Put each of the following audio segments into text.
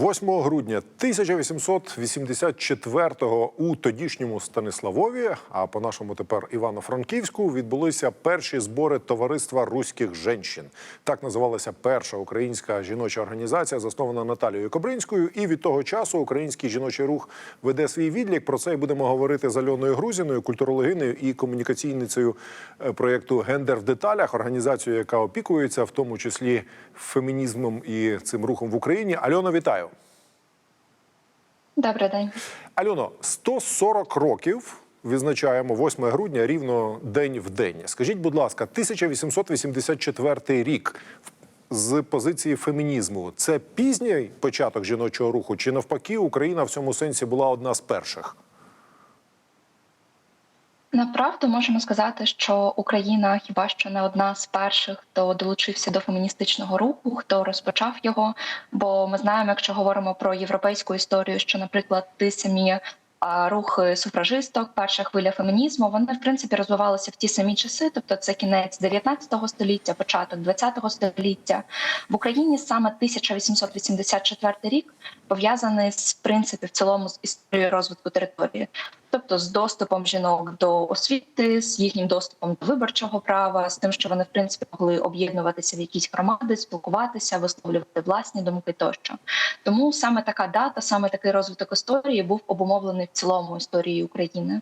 8 грудня 1884-го у тодішньому Станиславові, а по нашому тепер Івано-Франківську, відбулися перші збори товариства руських женщин. Так називалася перша українська жіноча організація, заснована Наталією Кобринською. І від того часу український жіночий рух веде свій відлік. Про це і будемо говорити з Альоною Грузіною, культурологиною і комунікаційницею е, проєкту Гендер в деталях, організацією, яка опікується, в тому числі фемінізмом і цим рухом в Україні. Альона, вітаю. Добрий день. Альоно, 140 років відзначаємо 8 грудня, рівно день в день. Скажіть, будь ласка, 1884 рік з позиції фемінізму це пізній початок жіночого руху, чи навпаки, Україна в цьому сенсі була одна з перших? Направду можемо сказати, що Україна хіба що не одна з перших, хто долучився до феміністичного руху, хто розпочав його. Бо ми знаємо, якщо говоримо про європейську історію, що, наприклад, ті самі рухи суфражисток, перша хвиля фемінізму, вони в принципі розвивалися в ті самі часи, тобто це кінець 19 століття, початок 20 століття. В Україні саме 1884 рік пов'язаний з принципі в цілому з історією розвитку території. Тобто з доступом жінок до освіти, з їхнім доступом до виборчого права, з тим, що вони в принципі могли об'єднуватися в якісь громади, спілкуватися, висловлювати власні думки тощо. Тому саме така дата, саме такий розвиток історії був обумовлений в цілому історії України.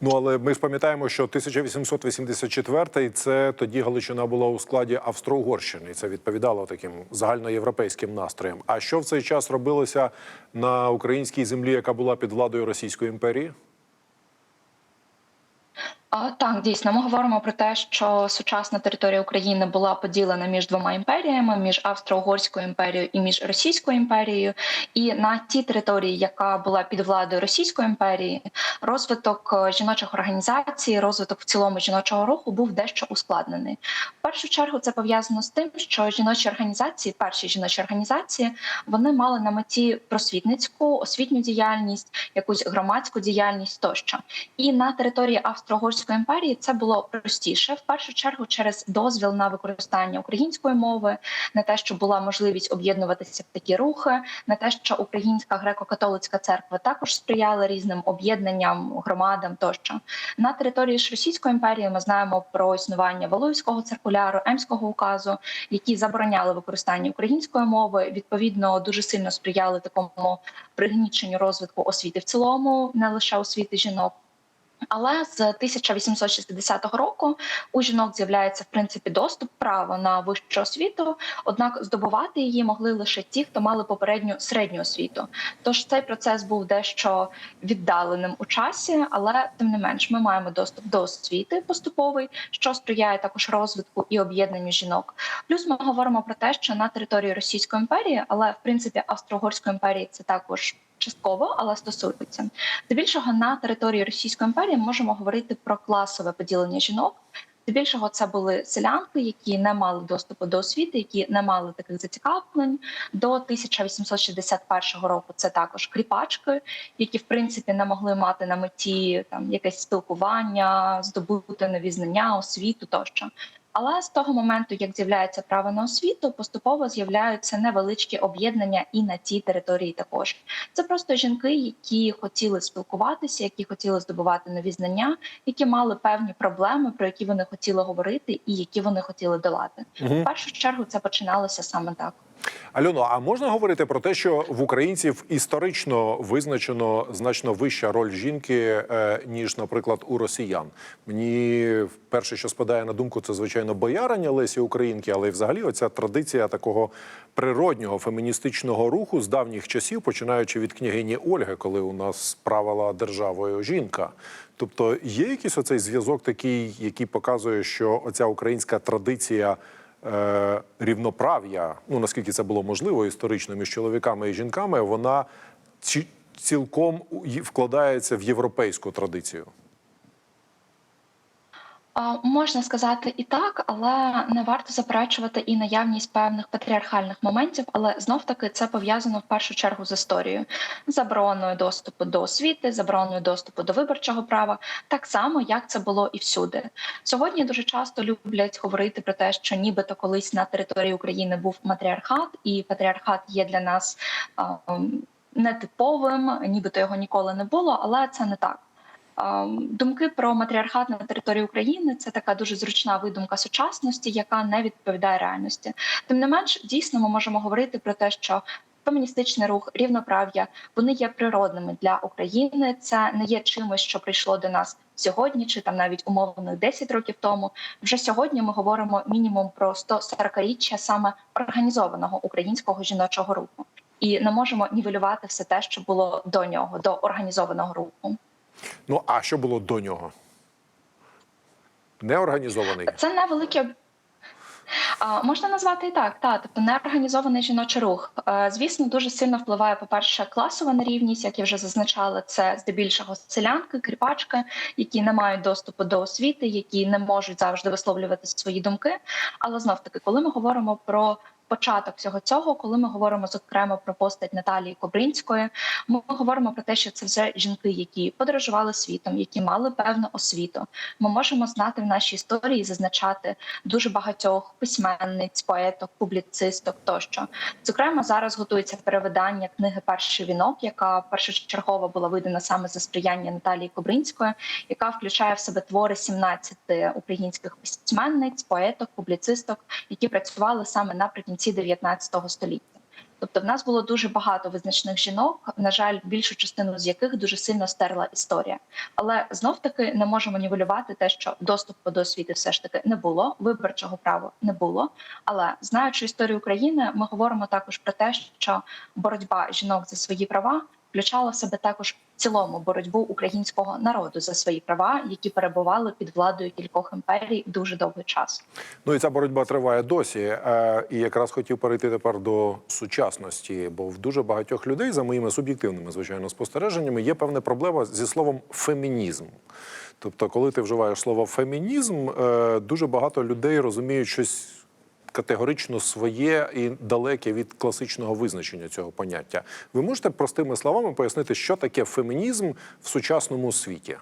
Ну але ми ж пам'ятаємо, що 1884 – це тоді Галичина була у складі Австро-Угорщини. Це відповідало таким загальноєвропейським настроям. А що в цей час робилося на українській землі, яка була під владою Російської імперії? Так, дійсно, ми говоримо про те, що сучасна територія України була поділена між двома імперіями: між Австро-Угорською імперією і між Російською імперією. І на тій території, яка була під владою Російської імперії, розвиток е, жіночих організацій, розвиток в цілому жіночого руху був дещо ускладнений. В першу чергу це пов'язано з тим, що жіночі організації, перші жіночі організації, вони мали на меті просвітницьку, освітню діяльність, якусь громадську діяльність тощо. І на території Австро-Угорської імперії це було простіше в першу чергу через дозвіл на використання української мови, на те, що була можливість об'єднуватися в такі рухи, на те, що Українська греко-католицька церква також сприяла різним об'єднанням, громадам тощо. На території ж Російської імперії ми знаємо про існування Валуївського циркуляру, Емського указу, які забороняли використання української мови. Відповідно, дуже сильно сприяли такому пригніченню розвитку освіти в цілому, не лише освіти жінок. Але з 1860 року у жінок з'являється в принципі доступ право на вищу освіту однак здобувати її могли лише ті, хто мали попередню середню освіту. Тож цей процес був дещо віддаленим у часі, але тим не менш ми маємо доступ до освіти поступовий, що сприяє також розвитку і об'єднанню жінок. Плюс ми говоримо про те, що на території Російської імперії, але в принципі Австро-Угорської імперії це також. Частково, але стосується здебільшого на території Російської імперії можемо говорити про класове поділення жінок. Здебільшого це були селянки, які не мали доступу до освіти, які не мали таких зацікавлень. До 1861 року це також кріпачки, які в принципі не могли мати на меті там якесь спілкування, здобути нові знання, освіту тощо. Але з того моменту, як з'являється право на освіту, поступово з'являються невеличкі об'єднання і на цій території. Також це просто жінки, які хотіли спілкуватися, які хотіли здобувати нові знання, які мали певні проблеми, про які вони хотіли говорити, і які вони хотіли долати. Угу. В першу чергу це починалося саме так. Альоно, а можна говорити про те, що в українців історично визначено значно вища роль жінки, е, ніж, наприклад, у росіян? Мені перше, що спадає на думку, це звичайно бояриня Лесі Українки, але й взагалі оця традиція такого природнього феміністичного руху з давніх часів, починаючи від княгині Ольги, коли у нас правила державою жінка. Тобто є якийсь оцей зв'язок, такий, який показує, що оця українська традиція. Е, рівноправ'я, ну наскільки це було можливо історично між чоловіками і жінками, вона ці, цілком вкладається в європейську традицію. Можна сказати і так, але не варто заперечувати і наявність певних патріархальних моментів, але знов таки це пов'язано в першу чергу з історією, забороною доступу до освіти, забороною доступу до виборчого права, так само як це було і всюди. Сьогодні дуже часто люблять говорити про те, що нібито колись на території України був матріархат, і патріархат є для нас нетиповим, нібито його ніколи не було, але це не так. Ем, Думки про матріархат на території України це така дуже зручна видумка сучасності, яка не відповідає реальності. Тим не менш, дійсно, ми можемо говорити про те, що феміністичний рух, рівноправ'я вони є природними для України. Це не є чимось, що прийшло до нас сьогодні, чи там навіть умовно 10 років тому. Вже сьогодні ми говоримо мінімум про 140-річчя саме організованого українського жіночого руху, і не можемо нівелювати все те, що було до нього, до організованого руху. Ну а що було до нього? Неорганізований. Це невелике. Можна назвати і так, та тобто неорганізований жіночий рух. Звісно, дуже сильно впливає, по-перше, класова нерівність, як я вже зазначала, це здебільшого селянки, кріпачки, які не мають доступу до освіти, які не можуть завжди висловлювати свої думки. Але знов таки, коли ми говоримо про початок всього цього, коли ми говоримо зокрема про постать Наталії Кобринської, ми говоримо про те, що це вже жінки, які подорожували світом, які мали певну освіту. Ми можемо знати в нашій історії, зазначати дуже багатьох письменниць, поеток, публіцисток тощо. Зокрема, зараз готується перевидання книги Перший вінок, яка першочергово була видана саме за сприяння Наталії Кобринської, яка включає в себе твори 17 українських письменниць, поеток, публіцисток, які працювали саме наприкінці 19 століття. Тобто, в нас було дуже багато визначних жінок, на жаль, більшу частину з яких дуже сильно стерла історія. Але знов таки не можемо нівелювати те, що доступу до освіти все ж таки не було, виборчого права не було. Але знаючи історію України, ми говоримо також про те, що боротьба жінок за свої права включала в себе також в цілому боротьбу українського народу за свої права, які перебували під владою кількох імперій дуже довгий час. Ну і ця боротьба триває досі. Е, І якраз хотів перейти тепер до сучасності, бо в дуже багатьох людей, за моїми суб'єктивними звичайно спостереженнями, є певна проблема зі словом фемінізм. Тобто, коли ти вживаєш слово фемінізм, е, дуже багато людей розуміють щось. Категорично своє і далеке від класичного визначення цього поняття. Ви можете простими словами пояснити, що таке фемінізм в сучасному світі?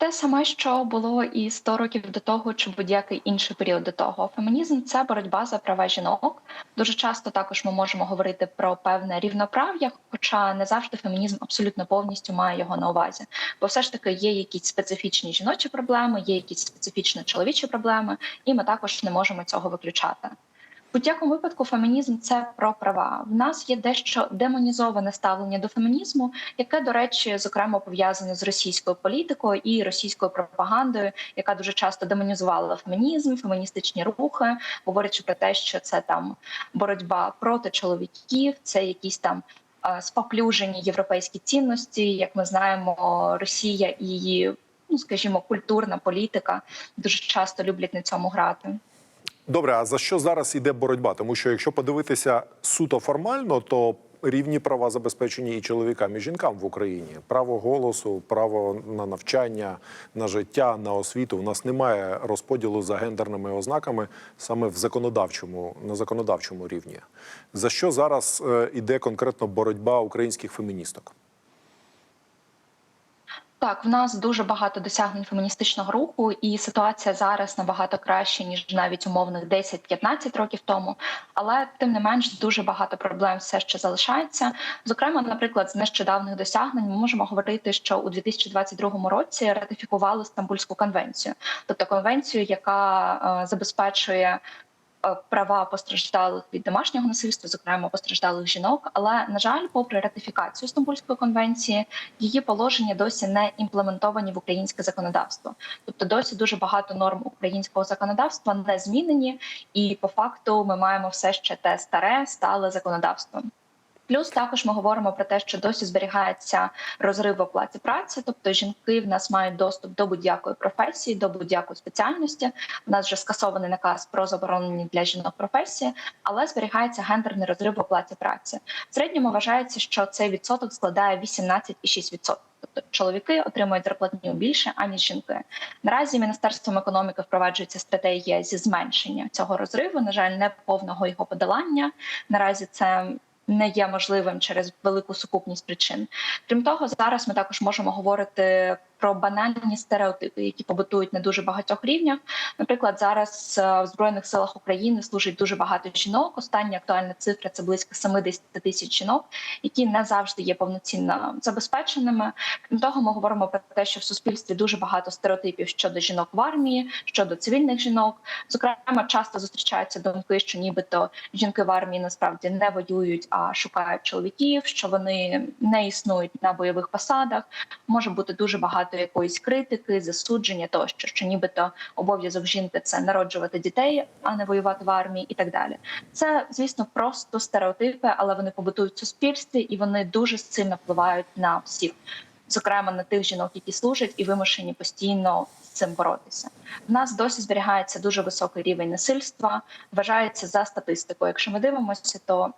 Те саме, що було і 100 років до того, чи будь-який інший період до того. Фемінізм це боротьба за права жінок. Дуже часто також ми можемо говорити про певне рівноправ'я, хоча не завжди фемінізм абсолютно повністю має його на увазі. Бо все ж таки є якісь специфічні жіночі проблеми, є якісь специфічні чоловічі проблеми, і ми також не можемо цього виключати. Будь-якому випадку фемінізм це про права. В нас є дещо демонізоване ставлення до фемінізму, яке, до речі, зокрема пов'язане з російською політикою і російською пропагандою, яка дуже часто демонізувала фемінізм, феміністичні рухи, говорячи про те, що це там боротьба проти чоловіків, це якісь там. е, Споплюжені європейські цінності, як ми знаємо, Росія і її, ну скажімо, культурна політика дуже часто люблять на цьому грати. Добре, а за що зараз іде боротьба? Тому що якщо подивитися суто формально, то рівні права забезпечені і чоловікам, і жінкам в Україні. Право голосу, право на навчання, на життя, на освіту. У нас немає розподілу за гендерними ознаками саме в законодавчому на законодавчому рівні. За що зараз е, іде конкретно боротьба українських феміністок? Так, в нас дуже багато досягнень феміністичного руху, і ситуація зараз набагато краще ніж навіть умовних 10-15 років тому. Але тим не менш дуже багато проблем все ще залишається. Зокрема, наприклад, з нещодавних досягнень ми можемо говорити, що у 2022 році ратифікували Стамбульську конвенцію, тобто конвенцію, яка е, забезпечує права постраждалих від домашнього насильства, зокрема постраждалих жінок. Але на жаль, попри ратифікацію Стамбульської конвенції, її положення досі не імплементовані в українське законодавство. Тобто, досі дуже багато норм українського законодавства не змінені, і по факту ми маємо все ще те старе стале законодавство. Плюс також ми говоримо про те, що досі зберігається розрив в оплаті праці, тобто жінки в нас мають доступ до будь-якої професії, до будь-якої спеціальності. У нас вже скасований наказ про заборонені для жінок професії, але зберігається гендерний розрив в оплаті праці. В середньому вважається, що цей відсоток складає 18,6%. Тобто чоловіки отримують зарплатню більше аніж жінки. Наразі міністерством економіки впроваджується стратегія зі зменшення цього розриву. На жаль, не повного його подолання. Наразі це не є можливим через велику сукупність причин. Крім того, зараз ми також можемо говорити про банальні стереотипи, які побутують на дуже багатьох рівнях. Наприклад, зараз е, в збройних силах України служить дуже багато жінок. Остання актуальна цифра це близько 70 тисяч жінок, які не завжди є повноцінно забезпеченими. Крім того, ми говоримо про те, що в суспільстві дуже багато стереотипів щодо жінок в армії, щодо цивільних жінок. Зокрема, часто зустрічаються думки, що нібито жінки в армії насправді не воюють, а шукають чоловіків, що вони не існують на бойових посадах. Може бути дуже багато якоїсь критики, засудження тощо, що нібито обов'язок жінки це народжувати дітей, а не воювати в армії, і так далі. Це, звісно, просто стереотипи, але вони побутують в суспільстві і вони дуже сильно впливають на всіх, зокрема на тих жінок, які служать і вимушені постійно з цим боротися. В нас досі зберігається дуже високий рівень насильства. Вважається за статистикою. Якщо ми дивимося, то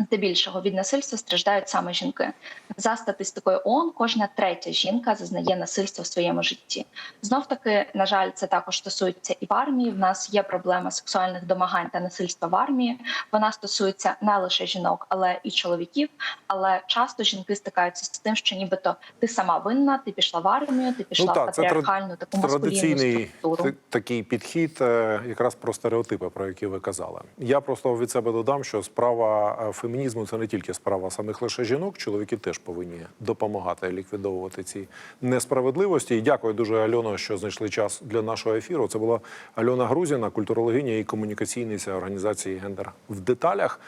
здебільшого від насильства страждають саме жінки. За статистикою ООН, кожна третя жінка зазнає насильства в своєму житті. Знов таки, на жаль, це також стосується і в армії. В нас є проблема сексуальних домагань та насильства в армії. Вона стосується не лише жінок, але і чоловіків. Але часто жінки стикаються з тим, що нібито ти сама винна, ти пішла в армію, ти пішла Ну, так, в патріархальну таку Традиційний структуру. такий підхід, е, якраз про стереотипи, про які ви казали. Я просто від себе додам, що справа е, фемінізму це не тільки справа самих лише жінок. Чоловіки теж повинні допомагати ліквідовувати ці несправедливості. І дякую дуже Альоно, що знайшли час для нашого ефіру. Це була Альона Грузіна, культурологиня і комунікаційниця організації Гендер в деталях.